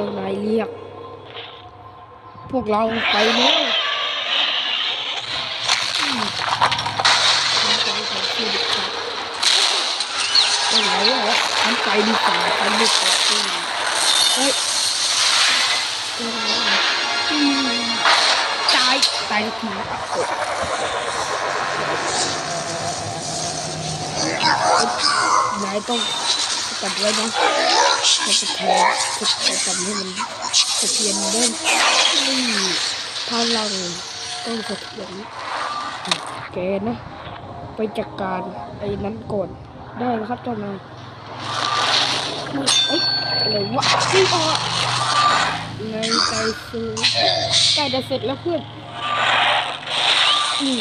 จ้านายเรียก พวกเราไปแล้วอืมน้ำใจของผู้เด็กขาดไปไหนวะน้ำใจดีกว่าไปดีกว่ามเฮ้ยเจอแล้วอืมตายตายทีอะโอ๊ยนายต้อง ตัดไว้นะจะจะแทงจะจะทำให้มันสะเทือนเด้งนี่พลังต้องสะเทือนแกนะ ไปจัดการไอ้นั้นก่อนได้นะครับเจ้านายเอ้ยอะไรวะนี่ออกในใจซื้อใกล้จะเสร็จแล้วเพื่อนนี่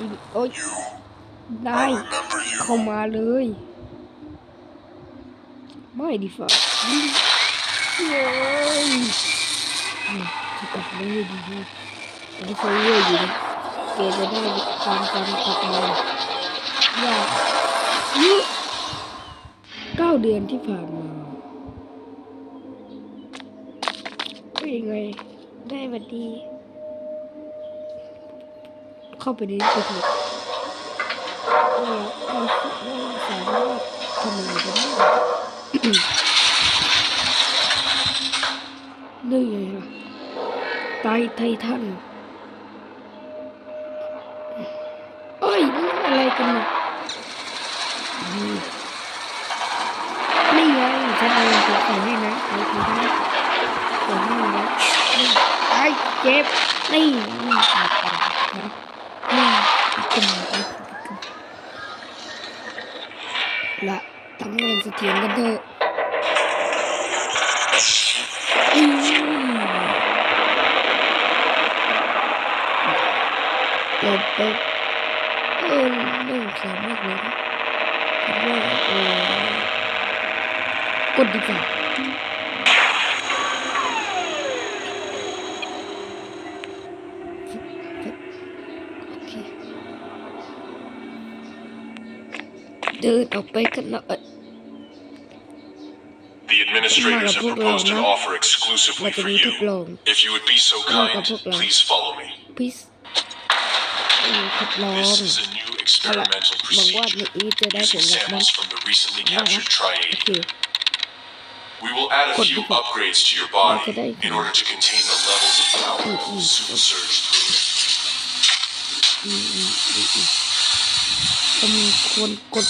ดิโอ้ยได้เข้ามาเลย ไม่ดีฝ่ายิงเย้ยอืมจะกลับมาเลยดีนะไอ้ไฟเวอร์อยู่นะเกจะได้ตามการกลับมาอยากเยอะเก้าเดือนที่ผ่านมาเป็นยังไงได้บัดดี เข้าไปในนี้ไปเถอะเราเราเราสามารถทำอะไรกันได้ นี่ไงล่ะไตไททันเอ้ยนี่อะไรกันเนี่ยนี่นี่ไงฉันเอาไปใเจ็บนี่นี่ตัดกันนะนี่ขึ้นมาไอ้ขึ้นละทำให้มันเสถียรกันเถอะอืมเราไปเออน่าสงสารมากเลยนะว่าเออกดดีกว่าโอเคเดินออกไปกันหน่อย administrators have Mga proposed an problema. offer exclusively for Matuloy you. taplong. If you would be so Mga kind, problema. please follow me. พิสเออทดลอง This is a new experimental หวังว่าใน procedure อีฟจะได้ผ using ลลัพธ์นะ samples from the recently นะ captured โอ triad. เค We will add a Good few people. upgrades to your Okay, body thank you. in order to contain the levels of Mm, powerful mm. super surge fluid. อืมอืมอืมอืมผมควรกด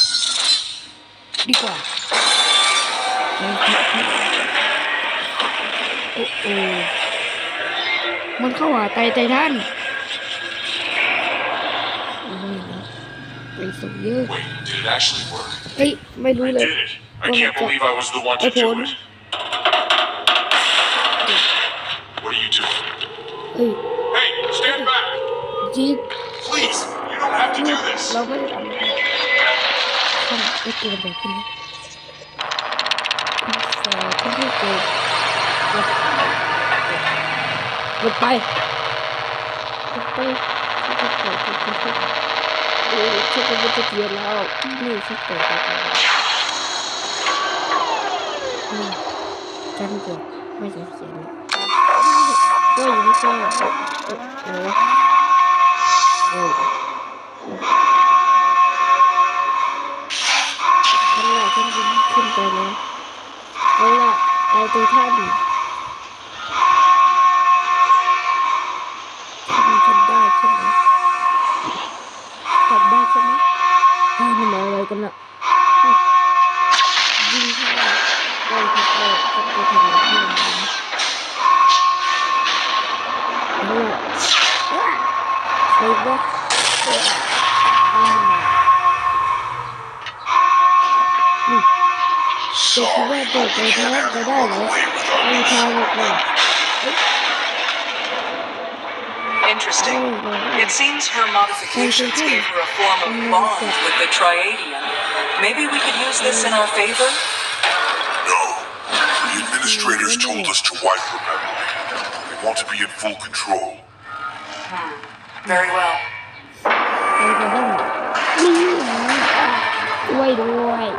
ดีกว่า โอ้โอ้มันเข้าหาไตไททันโอ้ยนะไปส่งเยอะ Wait, did it actually work? เฮ้ยไม่รู้ I เลย did it. I can't believe I was the one to Okay. do it. What are you doing? เฮ้ย Hey, stand back! จีด Please, you don't have to do this. เราไม่ได้ทำอะไรทำไอ้ตัวแบบนี้สอที่ไม่เกิด หลบไปหลบไปฉันจะปล่อยฉันจะปล่อยโอ้ยฉันจะไม่จะเทียนแล้วนี่ฉันปล่อยไปแล้วนี่ฉันจะไม่จะเขียนก็ยังไม่ใช่เออเออเออะฉันยิงขึ้นไปแล้วเอาละเอาตัวท่าน มันอะไร interesting. It seems her modifications gave her a form of bond with the Triadian. Maybe we could use this in our favor? No. The administrators told us to wipe her memory. We want to be in full control. Hmm. Very well. Wait, wait.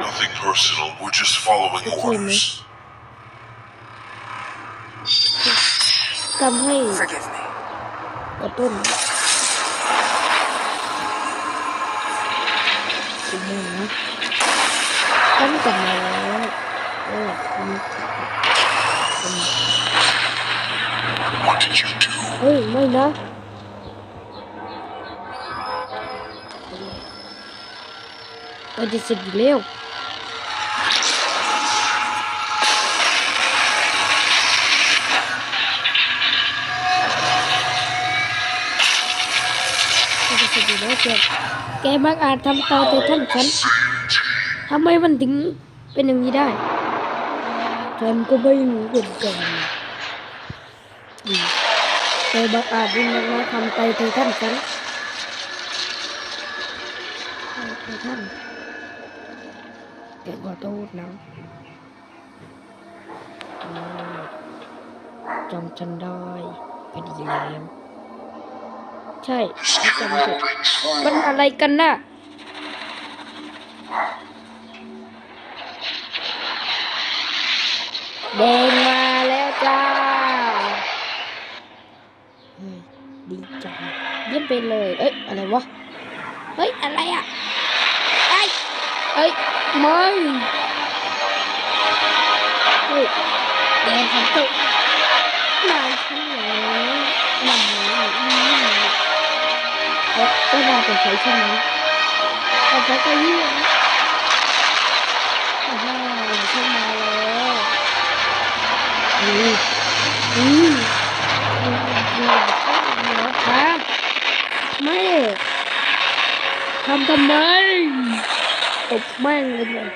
Nothing personal. We're just following orders. ทำให้ Forgive me. กระตุ้นคุณแม่นะฉันกลับมาแล้วเออคุณคุณ What did you do? เฮ้ยไม่นะเราจะเสร็จอยู่แล้วเราจะ เสร็จอยู่แกมักอาจทำตาแต่ท่านฉันทำไมมันถึงเป็นอย่างนี้ได้ ฉันก็ไม่รู้เหมือนกันอืมแต่บังอาจยิ่งนันทำไปเธอท่านฉันเธอท่านแกขอโทษนะอืมจำฉันได้ก็ดีแล้ว ใช่ฉันจำได้มันอะไรกันน่ะแดงมาแล้วจ้าเฮ้ยดีจังเยี่ยมไปเลย เอ้ย อะไรวะ เฮ้ย อะไรอะไอ้ยเอ้ย ไม่เฮ้ยแกทำตัว ใช้ใช่ไหมแต่ก็จะเยี่ยมโอ้โหเข้ามาแล้วอืมอืมครับไม่ทำทำไมตบแม่งเลยเนี่ย